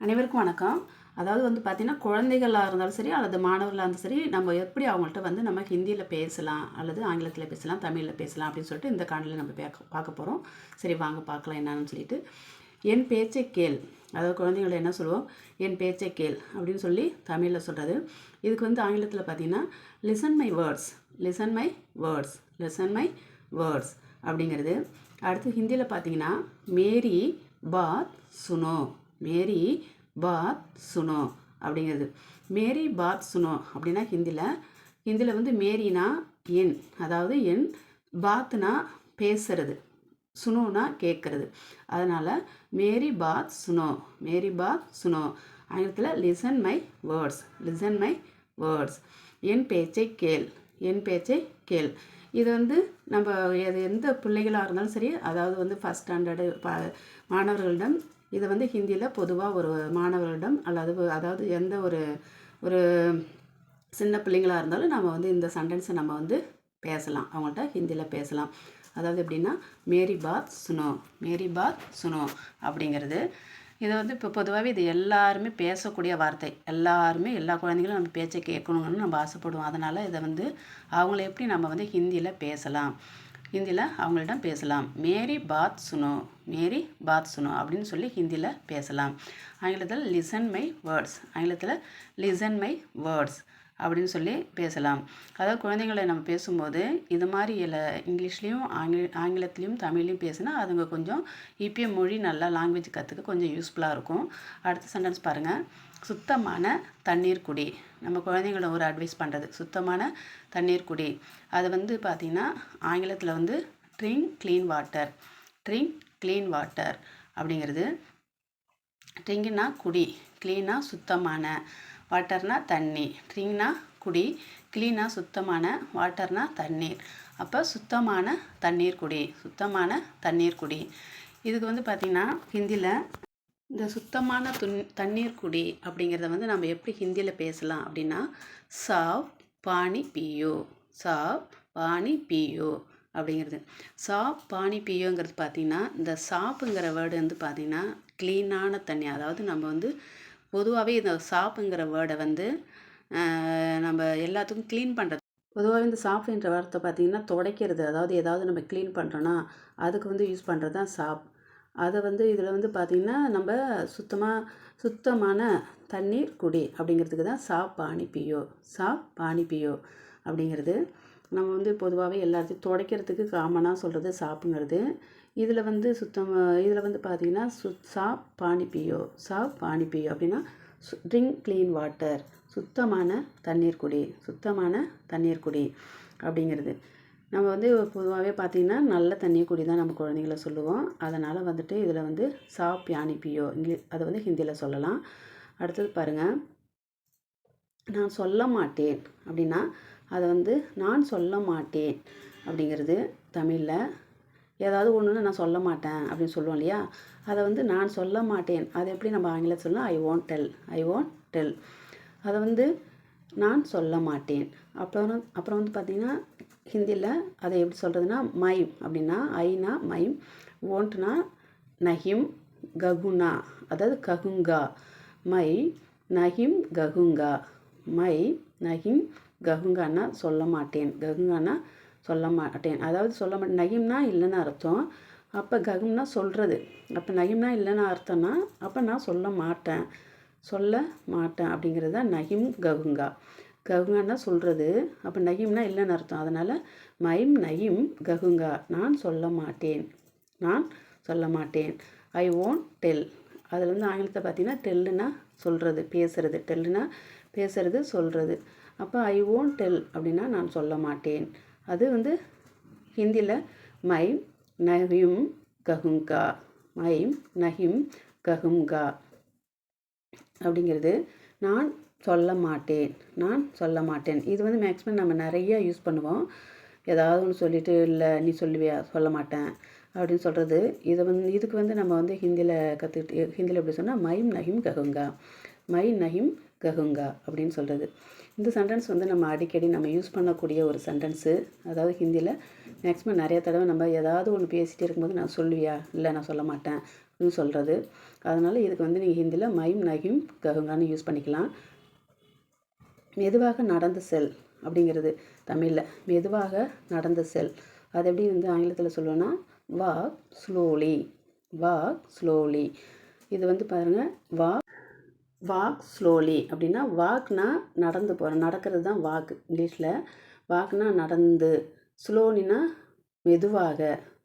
அனைவருக்கும் வணக்கம். அதாவது வந்து பார்த்திங்கன்னா குழந்தைகளாக இருந்தாலும் சரி அல்லது மாணவர்களாக இருந்தாலும் சரி நம்ம எப்படி அவங்கள்ட்ட வந்து நம்ம ஹிந்தியில் பேசலாம் அல்லது ஆங்கிலத்தில் பேசலாம் தமிழில் பேசலாம் அப்படின்னு சொல்லிட்டு இந்த காணொலியில் நம்ம பார்க்க பார்க்க போகிறோம் சரி வாங்க பார்க்கலாம் என்னன்னு சொல்லிட்டு. என் பேச்சை கேள். அதாவது குழந்தைங்களை என்ன சொல்லுவோம்? என் பேச்சை கேள் அப்படின்னு சொல்லி தமிழில் சொல்கிறது இதுக்கு வந்து ஆங்கிலத்தில் பார்த்தீங்கன்னா listen my words listen my words listen my words அப்படிங்கிறது. அடுத்து ஹிந்தியில் பார்த்தீங்கன்னா மேரி பாத் சுனோ. மேரி பாத் சுனோ அப்படிங்கிறது. மேரி பாத் சுனோ அப்படின்னா ஹிந்தியில் ஹிந்தியில் வந்து மேரினா என் அதாவது என் பாத்னா பேசுறது சுனோனா கேட்குறது அதனால் மேரி பாத் சுனோ மேரி பாத் சுனோ. ஆங்கிலத்தில் listen my words listen my words என் பேச்சை கேள் என் பேச்சை கேள். இது வந்து நம்ம எது எந்த பிள்ளைகளாக இருந்தாலும் சரி அதாவது வந்து ஃபஸ்ட் ஸ்டாண்டர்டு ப மாணவர்களிடம் இதை வந்து ஹிந்தியில் பொதுவாக ஒரு மாணவர்களிடம் அல்லது அதாவது எந்த ஒரு ஒரு சின்ன பிள்ளைங்களாக இருந்தாலும் நம்ம வந்து இந்த சென்டென்ஸை நம்ம வந்து பேசலாம். அவங்கள்ட்ட ஹிந்தியில் பேசலாம். அதாவது எப்படின்னா மேரி பாத் சுனோ மேரி பாத் சுனோ அப்படிங்கிறது. இதை வந்து இப்போ பொதுவாகவே இது எல்லாருமே பேசக்கூடிய வார்த்தை. எல்லாருமே எல்லா குழந்தைங்களும் நம்ம பேச்சை கேட்கணுங்கன்னு நம்ம ஆசைப்படுவோம். அதனால் இதை வந்து அவங்கள எப்படி நம்ம வந்து ஹிந்தியில் பேசலாம்? ஹிந்தியில் அவங்கள்ட்ட பேசலாம். மேரி பாத் சுனோ மேரி பாத் சுனோ அப்படின்னு சொல்லி ஹிந்தியில் பேசலாம். ஆங்கிலத்தில் லிசன் மை வேர்ட்ஸ். ஆங்கிலத்தில் லிசன் மை வேர்ட்ஸ். அப்படின்னு சொல்லி பேசலாம். அதாவது குழந்தைங்களை நம்ம பேசும்போது இது மாதிரி இல்லை இங்கிலீஷ்லேயும் ஆங்கில ஆங்கிலத்துலேயும் தமிழ்லையும் பேசினா அதுங்க கொஞ்சம் இப்பயே மொழி நல்லா லாங்குவேஜ் கற்றுக்க கொஞ்சம் யூஸ்ஃபுல்லாக இருக்கும். அடுத்த சென்டென்ஸ் பாருங்கள் சுத்தமான தண்ணீர் குடி. நம்ம குழந்தைங்கள ஒரு அட்வைஸ் பண்ணுறது சுத்தமான தண்ணீர் குடி. அது வந்து பார்த்திங்கன்னா ஆங்கிலத்தில் வந்து drink clean water drink clean water அப்படிங்கிறது. ட்ரிங்குன்னா குடி. க்ளீனாக சுத்தமான. வாட்டர்னா தண்ணி. ட்ரிங்னா குடி. க்ளீனாக சுத்தமான வாட்டர்னா தண்ணீர். அப்போ சுத்தமான தண்ணீர் குடி. சுத்தமான தண்ணீர் குடி. இதுக்கு வந்து பார்த்திங்கன்னா ஹிந்தியில் இந்த சுத்தமான துன் தண்ணீர் குடி அப்படிங்கிறத வந்து நம்ம எப்படி ஹிந்தியில் பேசலாம் அப்படின்னா சாவ் பானி பியோ. சாவ் பானி பியோ அப்படிங்கிறது. சாப் பானி பியோங்கிறது பார்த்திங்கன்னா இந்த சாப்புங்கிற வேர்டு வந்து பார்த்திங்கன்னா க்ளீனான தண்ணி. அதாவது நம்ம வந்து பொதுவாகவே இந்த சாப்புங்கிற வேர்டை வந்து நம்ம எல்லாத்துக்கும் க்ளீன் பண்ணுறது பொதுவாகவே இந்த சாப்புன்ற வார்த்தை பார்த்திங்கன்னா துடைக்கிறது. அதாவது ஏதாவது நம்ம க்ளீன் பண்ணுறோன்னா அதுக்கு வந்து யூஸ் பண்ணுறது தான் சாப். அதை வந்து இதில் வந்து பார்த்திங்கன்னா நம்ம சுத்தமாக சுத்தமான தண்ணீர் குடி அப்படிங்கிறதுக்கு தான் சாப் பானி பியோ சாப் பானி பியோ அப்படிங்கிறது. நம்ம வந்து பொதுவாகவே எல்லாத்தையும் துடைக்கிறதுக்கு காமனாக சொல்கிறது சாப்புங்கிறது. இதில் வந்து சுத்தம் இதில் வந்து பார்த்திங்கன்னா சு சாப் பானி சா சாப் பானி பியோ அப்படின்னா ட்ரிங்க் க்ளீன் வாட்டர் சுத்தமான தண்ணீர் குடி சுத்தமான தண்ணீர் குடி அப்படிங்கிறது. நம்ம வந்து பொதுவாகவே பார்த்திங்கன்னா நல்ல தண்ணீர் குடி தான் நம்ம குழந்தைங்கள சொல்லுவோம். அதனால் வந்துட்டு இதில் வந்து சாப் பியானிப்பியோ பியோ இங்கிலீஷ் அதை வந்து ஹிந்தியில் சொல்லலாம். அடுத்தது பாருங்கள் நான் சொல்ல மாட்டேன் அப்படின்னா அதை வந்து நான் சொல்ல மாட்டேன் அப்படிங்கிறது தமிழில். ஏதாவது ஒன்றுன்னு நான் சொல்ல மாட்டேன் அப்படின்னு சொல்லுவோம் இல்லையா? அதை வந்து நான் சொல்ல மாட்டேன். அதை எப்படி நம்ம ஆங்கிலத்தில் சொல்லணும் I won't tell I won't tell அதை வந்து நான் சொல்ல மாட்டேன். அப்புறம் அப்புறம் வந்து பார்த்திங்கன்னா ஹிந்தியில் அதை எப்படி சொல்கிறதுனா மைம் அப்படின்னா ஐனா மைம் ஓன்ட்னா நஹிம் ககுனா அதாவது ககுங்கா மை நஹிம் ககுங்கா மை நஹிம் ககுங்கானா சொல்ல மாட்டேன். ககுங்கானா சொல்ல மாட்டேன் அதாவது சொல்ல மாட்டேன் நகிம்னா இல்லைன்னு அர்த்தம். அப்போ ககம்னா சொல்கிறது அப்போ நகிம்னா இல்லைன்னு அர்த்தம்னா அப்போ நான் சொல்ல மாட்டேன். சொல்ல மாட்டேன் அப்படிங்கிறது தான் நகிம் ககுங்கா. ககுங்கன்னா சொல்கிறது அப்போ நகிம்னா இல்லைன்னு அர்த்தம். அதனால் மைம் நகிம் ககுங்கா. நான் சொல்ல மாட்டேன். நான் சொல்ல மாட்டேன். ஐ ஓன்ட் டெல் அதில் வந்து ஆங்கிலத்தை பார்த்தீங்கன்னா டெல்லுனா சொல்கிறது பேசுகிறது டெல்லுனா பேசுகிறது சொல்கிறது அப்போ ஐ ஓன்ட் டெல் அப்படின்னா நான் சொல்ல மாட்டேன். அது வந்து ஹிந்தியில் மைம் நஹிம் கஹுங்கா மைம் நஹிம் கஹுங்கா அப்படிங்கிறது நான் சொல்ல மாட்டேன் நான் சொல்ல மாட்டேன். இது வந்து மேக்ஸிமம் நம்ம நிறையா யூஸ் பண்ணுவோம். ஏதாவது ஒன்று சொல்லிவிட்டு இல்லை நீ சொல்லுவியா? சொல்ல மாட்டேன். அப்படின்னு சொல்கிறது இதை வந்து இதுக்கு வந்து நம்ம வந்து ஹிந்தியில் கற்றுக்கிட்டு ஹிந்தியில் எப்படி சொன்னால் மைம் நஹிம் கஹுங்கா மை நஹிம் கஹுங்கா அப்படின்னு சொல்கிறது இந்த சென்டென்ஸ் வந்து நம்ம அடிக்கடி நம்ம யூஸ் பண்ணக்கூடிய ஒரு சென்டென்ஸு அதாவது ஹிந்தியில் மேக்ஸிமம் நிறைய தடவை நம்ம ஏதாவது ஒன்று பேசிகிட்டே இருக்கும்போது நான் சொல்லுவியா? இல்லை நான் சொல்ல மாட்டேன் அப்படின்னு சொல்கிறது அதனால் இதுக்கு வந்து நீங்கள் ஹிந்தியில் மைம் நகிம் ககுங்கான்னு யூஸ் பண்ணிக்கலாம். மெதுவாக நடந்து செல் அப்படிங்கிறது தமிழில். மெதுவாக நடந்து செல். அது எப்படி வந்து ஆங்கிலத்தில் சொல்லுவேன்னா வாக் ஸ்லோலி வாக் ஸ்லோலி இது வந்து பாருங்கள் வாக் வாக் ஸ்லோலி அப்படின்னா வாக்னா நடந்து போகிறேன் நடக்கிறது தான் வாக் இங்கிலீஷில். வாக்னா நடந்து ஸ்லோலினா மெதுவாக.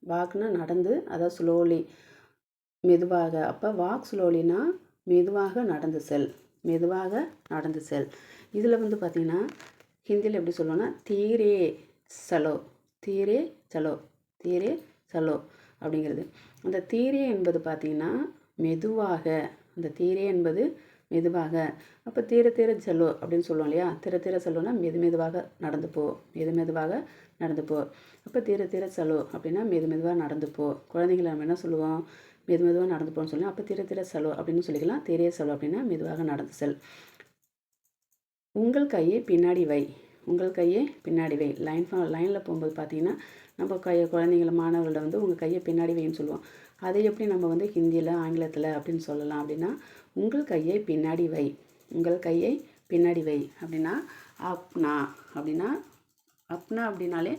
வாக்னா நடந்து அதாவது ஸ்லோலி மெதுவாக. அப்போ வாக் ஸ்லோலினா மெதுவாக நடந்து செல். மெதுவாக நடந்து செல். இதில் வந்து பார்த்திங்கன்னா ஹிந்தியில் எப்படி சொல்லுவோன்னா தீரே சலோ தீரே சலோ தீரே சலோ அப்படிங்கிறது. அந்த தீரே என்பது பார்த்திங்கன்னா மெதுவாக. அந்த தீரே என்பது மெதுவாக. அப்போ தீர தீர செல்லோ அப்படின்னு சொல்லுவோம் இல்லையா? தீர தீர செல்லோன்னா மெது மெதுவாக நடந்து போ மெது மெதுவாக நடந்து போ. அப்போ தீர தீர செல்லோ அப்படின்னா மெது மெதுவாக நடந்து போ. குழந்தைங்களை நம்ம என்ன சொல்லுவோம்? மெது மெதுவாக நடந்து போன்னு சொல்லலாம் அப்போ தீர தீர செல்லோ அப்படின்னு சொல்லிக்கலாம். தீரே செல்லோ அப்படின்னா மெதுவாக நடந்து செல். உங்கள் கையை பின்னாடி வை. உங்கள் கையை பின்னாடி வை. லைன் லைனில் போகும்போது பார்த்தீங்கன்னா நம்ம கையை குழந்தைங்கள மாணவர்கள்ட்ட வந்து உங்கள் கையை பின்னாடி வைன்னு சொல்லுவோம். அதை எப்படி நம்ம வந்து ஹிந்தியில் ஆங்கிலத்தில் அப்படின்னு சொல்லலாம் அப்படின்னா உங்கள் கையை பின்னாடி வை. உங்கள் கையை பின்னாடி வை. அப்படின்னா அப்னா அப்படின்னா அப்னா அப்படின்னாலே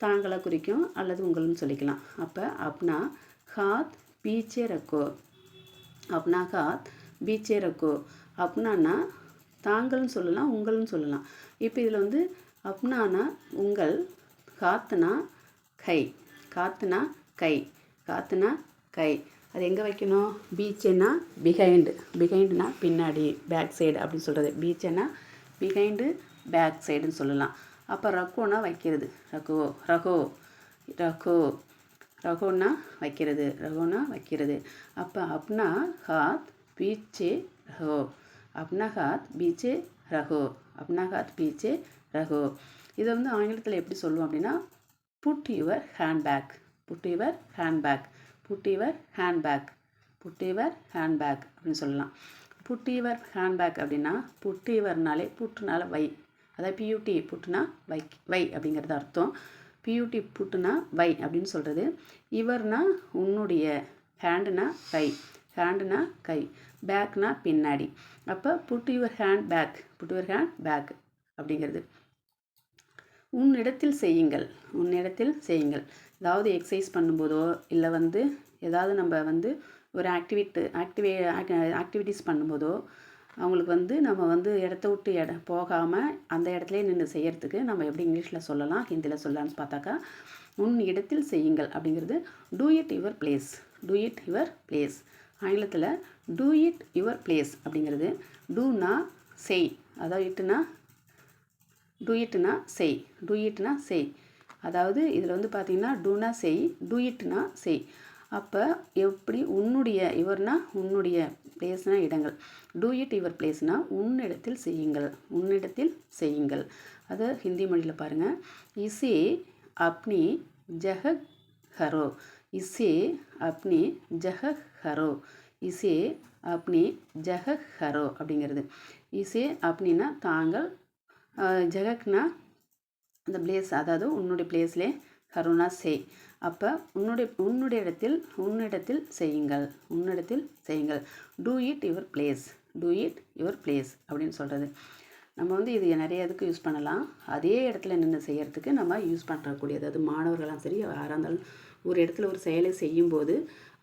தாங்களை குறிக்கும் அல்லது உங்கள்னு சொல்லிக்கலாம். அப்போ அப்னா ஹாத் பீச்சே ரக்கோ. அப்னா ஹாத் பீச்சே ரக்கோ. அப்னானா தாங்கள்னு சொல்லலாம் உங்கள்னு சொல்லலாம். இப்போ இதில் வந்து அப்னானா உங்கள் காத்துனா கை. காத்துனா கை. காத்துனா கை. அது எங்கே வைக்கணும்? பீச்சுன்னா பிஹைண்டு பிஹைண்டுனா பின்னாடி பேக் சைடு அப்படின்னு சொல்கிறது பீச்சுன்னா பிஹைண்டு பேக் சைடுன்னு சொல்லலாம். அப்போ ரகோனா வைக்கிறது. ரகோ ரகோ ரகோ. ரகோனா வைக்கிறது. ரகோனா வைக்கிறது. அப்போ அப்னா ஹாத் பீச்சே ரகோ. அப்னா ஹாத் பீச்சே ரகோ. அப்னா ஹாத் பீச்சே ரகோ. இதை வந்து ஆங்கிலத்தில் எப்படி சொல்லுவோம் அப்படின்னா put your hand back put your hand back put your hand back put your hand back அப்படின்னு சொல்லலாம். புட் யுவர் ஹேண்ட் பேக் அப்படின்னா புட் யுவர்னாலே புட்டுனால வை அதாவது பியூட்டி புட்டுனா வை வை அப்படிங்கிறது அர்த்தம். பியூட்டி புட்டுனா வை அப்படின்னு சொல்கிறது இவர்னா உன்னுடைய ஹேண்டுனா கை ஹேண்டுனா கை பேக்னா பின்னாடி. அப்போ put your hand back put your hand back அப்படிங்கிறது. உன்னிடத்தில் செய்யுங்கள். உன்னிடத்தில் செய்யுங்கள். ஏதாவது எக்ஸசைஸ் பண்ணும்போதோ இல்லை வந்து ஏதாவது நம்ம வந்து ஒரு ஆக்டிவிட்டு ஆக்டிவே ஆக்டிவிட்டீஸ் பண்ணும்போதோ அவங்களுக்கு வந்து நம்ம வந்து இடத்த விட்டு இட போகாமல் அந்த இடத்துலையே நின்று செய்கிறதுக்கு நம்ம எப்படி இங்கிலீஷில் சொல்லலாம் ஹிந்தியில் சொல்லலாம்னு பார்த்தாக்கா உன் இடத்தில் செய்யுங்கள் அப்படிங்கிறது do it your place do it your place ஆங்கிலத்தில் டூ இட் யுவர் பிளேஸ் அப்படிங்கிறது டூனா செய் அதாவது இட்டுனா டூ இட்னா செய். டூ இட்னா செய். அதாவது இதில் வந்து பார்த்திங்கன்னா டூனா செய் டூ இட்னா செய். அப்போ எப்படி உன்னுடைய இவர்னா உன்னுடைய பிளேஸ்னா இடங்கள். டூ இட் யுவர் பிளேஸ்னா உன்னிடத்தில் செய்யுங்கள். உன்னிடத்தில் செய்யுங்கள். அதை ஹிந்தி மொழியில் பாருங்கள் இசே அப்னி ஜஹ ஹரோ. இசே அப்னி ஜஹ ஹரோ. இசே அப்னி ஜஹ ஹரோ அப்படிங்கிறது. இசே அப்படின்னா தாங்கள் ஜெகக்னா அந்த பிளேஸ் அதாவது உன்னுடைய பிளேஸ்லே கருணா செய். அப்போ உன்னுடைய உன்னுடைய இடத்தில் உன்னிடத்தில் செய்யுங்கள். உன்னிடத்தில் செய்யுங்கள். Do it your place do it your place அப்படின்னு சொல்கிறது நம்ம வந்து இது நிறைய இதுக்கு யூஸ் பண்ணலாம். அதே இடத்துல நின்று செய்கிறதுக்கு நம்ம யூஸ் பண்ணுறக்கூடியது அது மாணவர்களாம் சரி யாராக இருந்தாலும் ஒரு இடத்துல ஒரு செயலை செய்யும்போது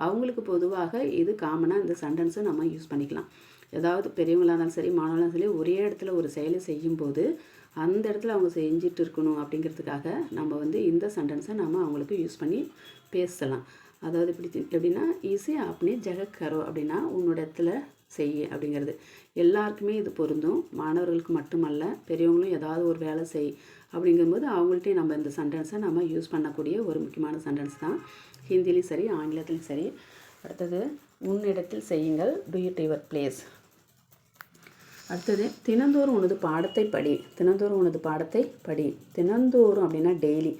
அவங்களுக்கு பொதுவாக இது காமனாக இந்த சென்டென்ஸை நம்ம யூஸ் பண்ணிக்கலாம். ஏதாவது பெரியவங்களாக இருந்தாலும் சரி மாணவர்களாக சரி ஒரே இடத்துல ஒரு செயலை செய்யும்போது அந்த இடத்துல அவங்க செஞ்சுட்டு இருக்கணும் அப்படிங்கிறதுக்காக நம்ம வந்து இந்த சென்டென்ஸை நம்ம அவங்களுக்கு யூஸ் பண்ணி பேசலாம். அதாவது இப்படி எப்படின்னா ஈஸியாக அப்படி ஜெகக்கரோ அப்படின்னா உன்னோட இடத்துல செய் அப்படிங்கிறது. எல்லாருக்குமே இது பொருந்தும். மாணவர்களுக்கு மட்டுமல்ல பெரியவங்களும் ஏதாவது ஒரு வேலை செய் அப்படிங்கும்போது அவங்கள்ட்டே நம்ம இந்த சென்டென்ஸை நம்ம யூஸ் பண்ணக்கூடிய ஒரு முக்கியமான சென்டென்ஸ் தான். ஹிந்திலையும் சரி ஆங்கிலத்துலேயும் சரி. அடுத்தது உன்னிடத்தில் செய்யுங்கள். டு இட் யுவர் பிளேஸ் அடுத்தது தினந்தோறும் உனது பாடத்தை படி. தினந்தோறும் உனது பாடத்தை படி. தினந்தோறும் அப்படின்னா டெய்லி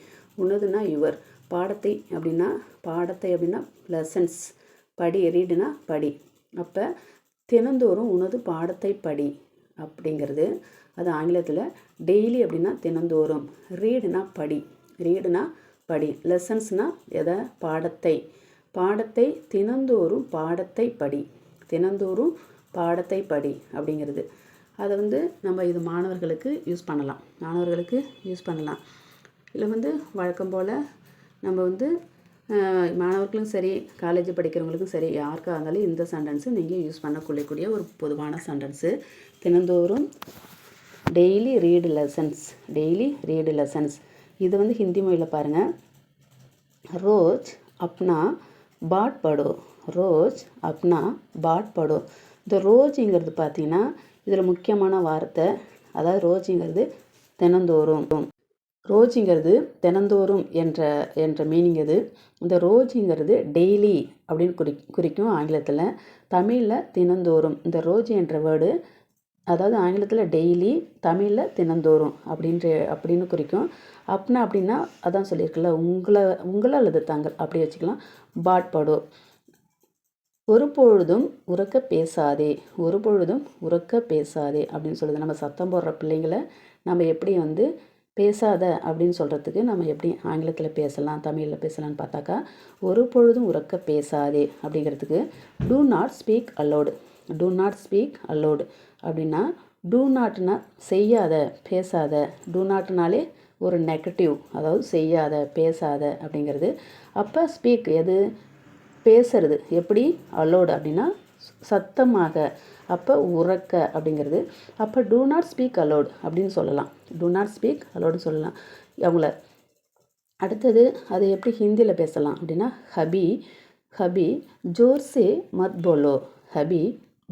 உனதுன்னா யுவர் பாடத்தை அப்படின்னா பாடத்தை அப்படின்னா லெசன்ஸ் படி ரீடுனா படி. அப்போ தினந்தோறும் உனது பாடத்தை படி அப்படிங்கிறது. அது ஆங்கிலத்தில் டெய்லி அப்படின்னா தினந்தோறும். ரீடுனா படி. ரீடுனா படி. லெசன்ஸ்னால் எதை? பாடத்தை. பாடத்தை தினந்தோறும் பாடத்தை படி. தினந்தோறும் பாடத்தை படி அப்படிங்கிறது. அதை வந்து நம்ம இது மாணவர்களுக்கு யூஸ் பண்ணலாம். மாணவர்களுக்கு யூஸ் பண்ணலாம். இதில் வந்து வழக்கம் போல் நம்ம வந்து மாணவர்களும் மாணவர்களுக்கும் சரி காலேஜ் படிக்கிறவங்களுக்கும் சரி யாருக்காக இருந்தாலும் இந்த சென்டென்ஸு நீங்கள் யூஸ் பண்ணக்கூடிய ஒரு பொதுவான சென்டென்ஸு தினந்தோறும் daily read lessons daily read lessons இது வந்து ஹிந்தி மொழியில் பாருங்கள் ரோஜ் அப்னா பாட் படோ. ரோஜ் அப்னா பாட் படோ. இந்த ரோஜுங்கிறது பார்த்தீங்கன்னா இதில் முக்கியமான வார்த்தை. அதாவது ரோஜுங்கிறது தினந்தோறும். ரோஜுங்கிறது தினந்தோறும் என்ற என்ற மீனிங் இது இந்த ரோஜுங்கிறது டெய்லி அப்படின்னு குறி குறிக்கும் ஆங்கிலத்தில். தமிழில் தினந்தோறும். இந்த ரோஜ் என்ற வேர்டு அதாவது ஆங்கிலத்தில் டெய்லி தமிழில் தினந்தோறும் அப்படின்ற அப்படின்னு குறிக்கும். அப்னா அப்படின்னா அதான் சொல்லியிருக்குல்ல உங்களை உங்களை அல்லது தாங்கள் அப்படி வச்சுக்கலாம். பாட்படோ ஒரு பொழுதும் உறக்க பேசாதே ஒரு பொழுதும் உறக்க பேசாதே அப்படின்னு சொல்லுது. நம்ம சத்தம் போடுற பிள்ளைங்களை நம்ம எப்படி வந்து பேசாத அப்படின்னு சொல்கிறதுக்கு நம்ம எப்படி ஆங்கிலத்தில் பேசலாம் தமிழில் பேசலாம்னு பார்த்தாக்கா ஒரு பொழுதும் உறக்க பேசாதே அப்படிங்கிறதுக்கு do not speak aloud do not speak aloud அப்படின்னா டூ நாட்னா செய்யாத பேசாத. டூ நாட்னாலே ஒரு நெகட்டிவ் அதாவது செய்யாத பேசாத அப்படிங்கிறது. அப்போ ஸ்பீக் எது? பேசுறது. எப்படி? அலோடு அப்படின்னா சத்தமாக. அப்போ உறக்க அப்படிங்கிறது. அப்போ டூ நாட் ஸ்பீக் அலோட் அப்படின்னு சொல்லலாம். டூ நாட் ஸ்பீக் அலோடு சொல்லலாம். அவங்கள. அடுத்தது அது எப்படி ஹிந்தியில் பேசலாம் அப்படின்னா ஹபி ஹபி ஜோர்சே மத் போலோ. ஹபி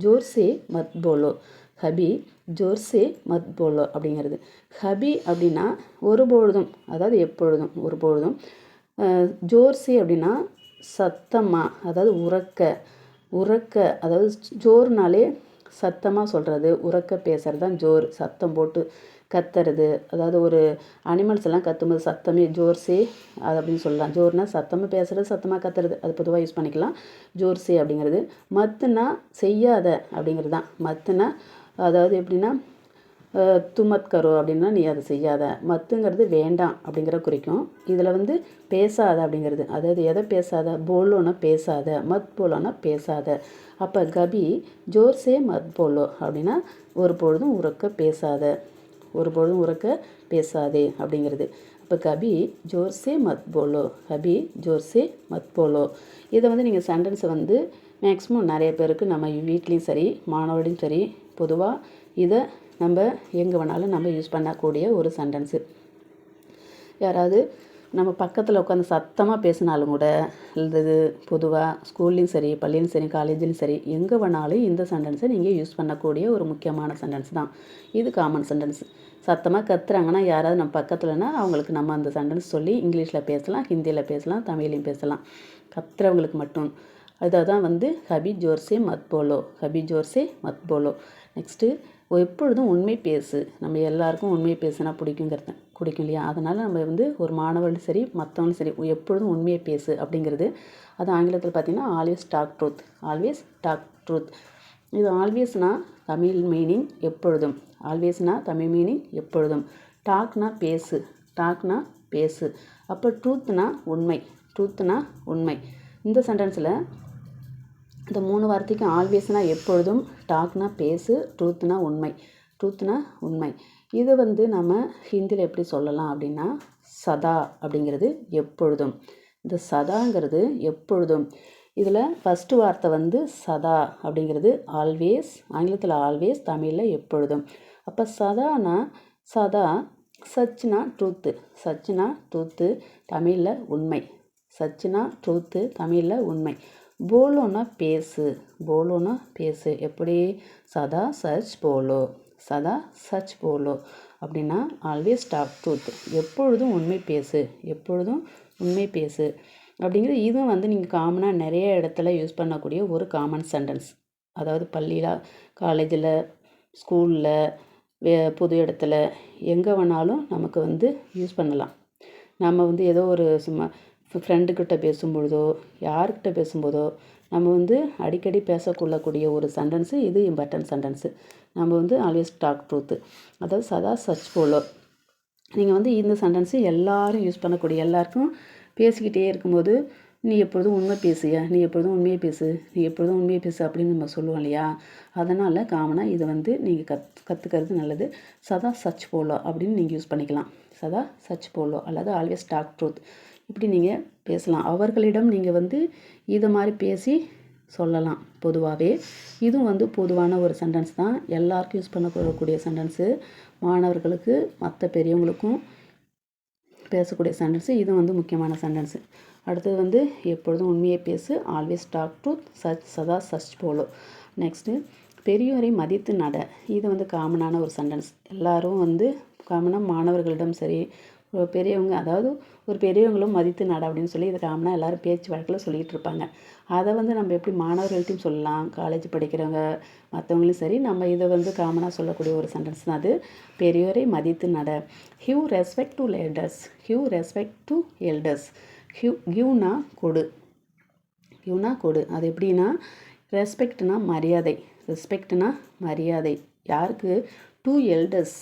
ஜோர்சே மத் போலோ. ஹபி ஜோர்சே மத் போலோ அப்படிங்கிறது. ஹபி அப்படின்னா ஒரு பொழுதும் அதாவது எப்பொழுதும் ஒரு பொழுதும். அப்படின்னா சத்தமாக அதாவது உறக்க உறக்க அதாவது ஜோர்னாலே சத்தமாக சொல்கிறது உறக்க பேசுகிறது தான் ஜோர் சத்தம் போட்டு கத்துறது. அதாவது ஒரு அனிமல்ஸ் எல்லாம் கத்தும்போது சத்தமே ஜோர்சே அது அப்படின்னு சொல்லலாம். ஜோர்னா சத்தமாக பேசுகிறது சத்தமாக கத்துறது அது பொதுவாக யூஸ் பண்ணிக்கலாம். ஜோர்சே அப்படிங்கிறது. மத்துனா செய்யாத அப்படிங்கிறது தான். மத்துனா அதாவது எப்படின்னா துமத் கரோ அப்படின்னா நீ அதை செய்யாத. மத்துங்கிறது வேண்டாம் அப்படிங்கிற குறிக்கும். இதில் வந்து பேசாத அப்படிங்கிறது. அதாவது எதை பேசாத? போலோன்னா பேசாத. மத் போலோன்னா பேசாத. அப்போ கபி ஜோர்சே மத் போலோ அப்படின்னா ஒரு பொழுதும் உறக்க பேசாத. ஒரு பொழுதும் உறக்க பேசாதே அப்படிங்கிறது. அப்போ கபி ஜோர்சே மத் போலோ. கபி ஜோர்சே மத் போலோ. இதை வந்து நீங்கள் சென்டென்ஸை வந்து மேக்ஸிமம் நிறைய பேருக்கு நம்ம வீட்லேயும் சரி மாணவர்களையும் சரி பொதுவாக இதை நம்ம எங்கே வேணாலும் நம்ம யூஸ் பண்ணக்கூடிய ஒரு சென்டென்ஸு யாராவது நம்ம பக்கத்தில் உட்காந்து சத்தமாக பேசினாலும் கூட அல்லது பொதுவாக ஸ்கூல்லையும் சரி பள்ளியிலும் சரி காலேஜ்லையும் சரி எங்கே வேணாலும் இந்த சென்டென்ஸை நீங்கள் யூஸ் பண்ணக்கூடிய ஒரு முக்கியமான சென்டென்ஸ் தான். இது காமன் சென்டென்ஸ் சத்தமாக கத்துறாங்கன்னா யாராவது நம்ம பக்கத்தில்னா அவங்களுக்கு நம்ம அந்த சென்டென்ஸ் சொல்லி இங்கிலீஷில் பேசலாம் ஹிந்தியில் பேசலாம் தமிழ்லையும் பேசலாம். கத்துறவங்களுக்கு மட்டும். அதான் வந்து ஹபி ஜோர்சே மத் போலோ ஹபி ஜோர்சே மத் போலோ. நெக்ஸ்ட்டு எப்பொழுதும் உண்மை பேசு. நம்ம எல்லாருக்கும் உண்மை பேசுனா பிடிக்குங்கிறது பிடிக்கும் இல்லையா? அதனால் நம்ம வந்து ஒரு மாணவர்களும் சரி மற்றவங்களும் சரி எப்பொழுதும் உண்மையை பேசு அப்படிங்கிறது. அது ஆங்கிலத்தில் பார்த்தீங்கன்னா always talk truth always talk truth இது ஆல்வேஸ்னா தமிழ் மீனிங் எப்பொழுதும். ஆல்வேஸ்னா தமிழ் மீனிங் எப்பொழுதும். டாக்னா பேசு. டாக்னா பேசு. அப்போ ட்ரூத்னா உண்மை. ட்ரூத்னா உண்மை. இந்த சென்டென்ஸில் இந்த மூணு வார்த்தைக்கும் ஆல்வேஸ்னால் எப்பொழுதும் டாக்னா பேசு ட்ரூத்னா உண்மை. ட்ரூத்னா உண்மை. இது வந்து நம்ம ஹிந்தியில் எப்படி சொல்லலாம் அப்படின்னா சதா அப்படிங்கிறது எப்பொழுதும். இந்த சதாங்கிறது எப்பொழுதும். இதில் ஃபஸ்ட்டு வார்த்தை வந்து சதா அப்படிங்கிறது ஆல்வேஸ் ஆங்கிலத்தில் ஆல்வேஸ் தமிழில் எப்பொழுதும். அப்போ சதானா சதா சச்சினா ட்ரூத்து. சச்சினா ட்ரூத்து தமிழில் உண்மை. சச்சினா ட்ரூத்து தமிழில் உண்மை. போலோனா பேசு போலோனா பேசு. எப்படி? சதா சர்ச் போலோ சதா சர்ச் போலோ. அப்படின்னா ஆல்வேஸ் டாக் ட்ரூத் எப்பொழுதும் உண்மை பேசு எப்பொழுதும் உண்மை பேசு. அப்படிங்கிறது இதுவும் வந்து நீங்கள் காமனாக நிறைய இடத்துல யூஸ் பண்ணக்கூடிய ஒரு காமன் சென்டென்ஸ் அதாவது பள்ளியில் காலேஜில் ஸ்கூலில் வே புது இடத்துல எங்கே வேணாலும் நமக்கு வந்து யூஸ் பண்ணலாம். நம்ம வந்து ஏதோ ஒரு சும்மா ஃப்ரெண்டுக்கிட்ட பேசும்பொழுதோ யார்கிட்ட பேசும்போதோ நம்ம வந்து அடிக்கடி பேசக்கொள்ளக்கூடிய ஒரு சென்டென்ஸு இது இம்பார்ட்டன்ட் சென்டென்ஸு நம்ம வந்து ஆல்வேஸ் டாக் ட்ரூத்து அதாவது சதா சர்ச் போலோ நீங்கள் வந்து இந்த சென்டென்ஸு எல்லோரும் யூஸ் பண்ணக்கூடிய எல்லாருக்கும் பேசிக்கிட்டே இருக்கும்போது நீ எப்பொழுதும் உண்மை பேசுயா நீ எப்பொழுதும் உண்மையை பேசு. நீ எப்பொழுதும் உண்மையை பேசு அப்படின்னு நம்ம சொல்லுவோம் இல்லையா? அதனால் காமனாக இது வந்து நீங்கள் கத் கற்றுக்கிறது நல்லது. சதா சச் போலோ அப்படின்னு நீங்கள் யூஸ் பண்ணிக்கலாம். சதா சச் போலோ அல்லது ஆல்வேஸ் டாக் ட்ரூத் இப்படி நீங்கள் பேசலாம். அவர்களிடம் நீங்கள் வந்து இதை மாதிரி பேசி சொல்லலாம் பொதுவாகவே இதுவும் வந்து பொதுவான ஒரு சென்டென்ஸ் தான். எல்லாருக்கும் யூஸ் பண்ணக்கூடிய சென்டென்ஸு மாணவர்களுக்கு மற்ற பெரியவங்களுக்கும் பேசக்கூடிய சென்டென்ஸு இதுவும் வந்து முக்கியமான சென்டென்ஸு அடுத்தது வந்து எப்பொழுதும் உண்மையை பேசு ஆல்வேஸ் டாக் டு சச் சதா சச் போலோ. நெக்ஸ்ட்டு பெரியோரை மதித்து நட. இது வந்து காமனான ஒரு சென்டென்ஸ் எல்லாரும் வந்து காமனாக மாணவர்களிடம் சரி பெரியவங்க அதாவது ஒரு பெரியவங்களும் மதித்து நட அப்படின்னு சொல்லி இது காமனாக எல்லோரும் பேச்சு வழக்கில் சொல்லிகிட்டு இருப்பாங்க. அதை வந்து நம்ம எப்படி மாணவர்கள்ட்டையும் சொல்லலாம் காலேஜ் படிக்கிறவங்க மற்றவங்களும் சரி நம்ம இதை வந்து காமனாக சொல்லக்கூடிய ஒரு சென்டென்ஸ் தான் அது. பெரியோரை மதித்து நட. Give respect to elders give respect to elders give கியூனா கொடு. கியூனா கொடு. அது எப்படின்னா ரெஸ்பெக்ட்னா மரியாதை. ரெஸ்பெக்ட்னா மரியாதை. யாருக்கு? டூ எல்டர்ஸ்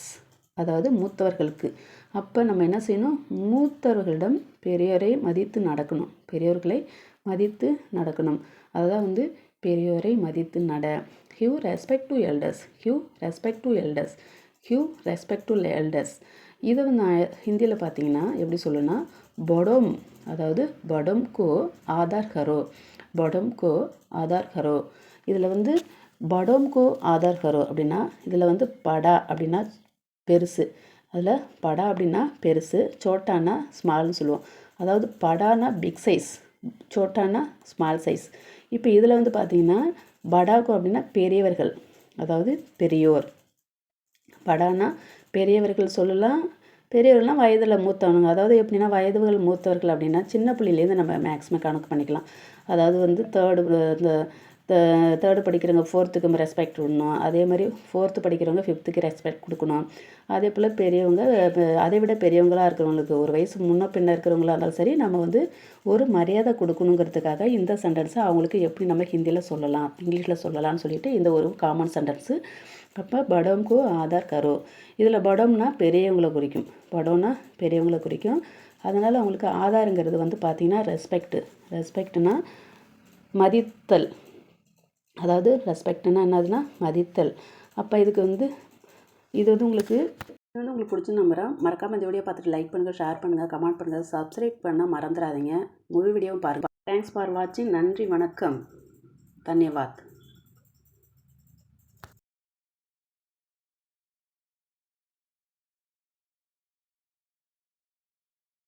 அதாவது மூத்தவர்களுக்கு. அப்போ நம்ம என்ன செய்யணும்? மூத்தவர்களிடம் பெரியோரை மதித்து நடக்கணும். பெரியோர்களை மதித்து நடக்கணும். அதுதான் வந்து பெரியோரை மதித்து நட. Give respect to elders give respect to elders give respect to elders இதை வந்து நான் ஹிந்தியில் பார்த்தீங்கன்னா எப்படி சொல்லுன்னா பொடோம் அதாவது படம்கோ ஆதார் ஹரோ படம்கோ ஆதார் ஹரோ இதில் வந்து படோம்கோ ஆதார் ஹரோ அப்படின்னா இதில் வந்து படா அப்படின்னா பெருசு. அதில் படா அப்படின்னா பெருசு சோட்டானா ஸ்மால்னு சொல்லுவோம். அதாவது படானா பிக் சைஸ் சோட்டானா ஸ்மால் சைஸ் இப்போ இதில் வந்து பார்த்திங்கன்னா படாக்கோ அப்படின்னா பெரியவர்கள் அதாவது பெரியோர். படானா பெரியவர்கள் சொல்லலாம் பெரியவர்கள்லாம் வயதில் மூத்தவனுங்க. அதாவது எப்படின்னா வயதுகள் மூத்தவர்கள் அப்படின்னா சின்ன பிள்ளையிலேருந்து நம்ம மேக்ஸிமம் கணக்கு பண்ணிக்கலாம். அதாவது வந்து தேர்டு இந்த தேர்டு படிக்கிறவங்க ஃபோர்த்துக்கு ரெஸ்பெக்ட் விடணும். அதே மாதிரி ஃபோர்த்து படிக்கிறவங்க ஃபிஃப்த்துக்கு ரெஸ்பெக்ட் கொடுக்கணும். அதே போல் பெரியவங்க அதை விட பெரியவங்களாக இருக்கிறவங்களுக்கு ஒரு வயசு முன்ன பின்ன இருக்கிறவங்களா இருந்தாலும் சரி நம்ம வந்து ஒரு மரியாதை கொடுக்கணுங்கிறதுக்காக இந்த சென்டென்ஸை அவங்களுக்கு எப்படி நம்ம ஹிந்தியில் சொல்லலாம் இங்கிலீஷில் சொல்லலாம்னு சொல்லிட்டு இந்த ஒரு காமன் சென்டென்ஸு அப்போ படம்க்கு ஆதார் கரோ. இதில் படம்னா பெரியவங்களை குறிக்கும். படம்னா பெரியவங்களை குறிக்கும். அதனால் அவங்களுக்கு ஆதாருங்கிறது வந்து பார்த்திங்கன்னா ரெஸ்பெக்ட்டு ரெஸ்பெக்ட்னா மதித்தல். அதாவது ரெஸ்பெக்ட்னா என்னதுன்னா மதித்தல். அப்போ இதுக்கு வந்து இது வந்து உங்களுக்கு இது வந்து உங்களுக்கு பிடிச்ச நம்புகிறேன் மறக்காமல் இந்த வீடியோ பார்த்துட்டு லைக் பண்ணுங்கள் ஷேர் பண்ணுங்கள் கமெண்ட் பண்ணுங்கள் சப்ஸ்கிரைப் பண்ண மறந்துடாதீங்க. முழு வீடியோவும் பாருங்கள் தேங்க்ஸ் ஃபார் வாட்சிங் நன்றி வணக்கம். தன்யவாத்.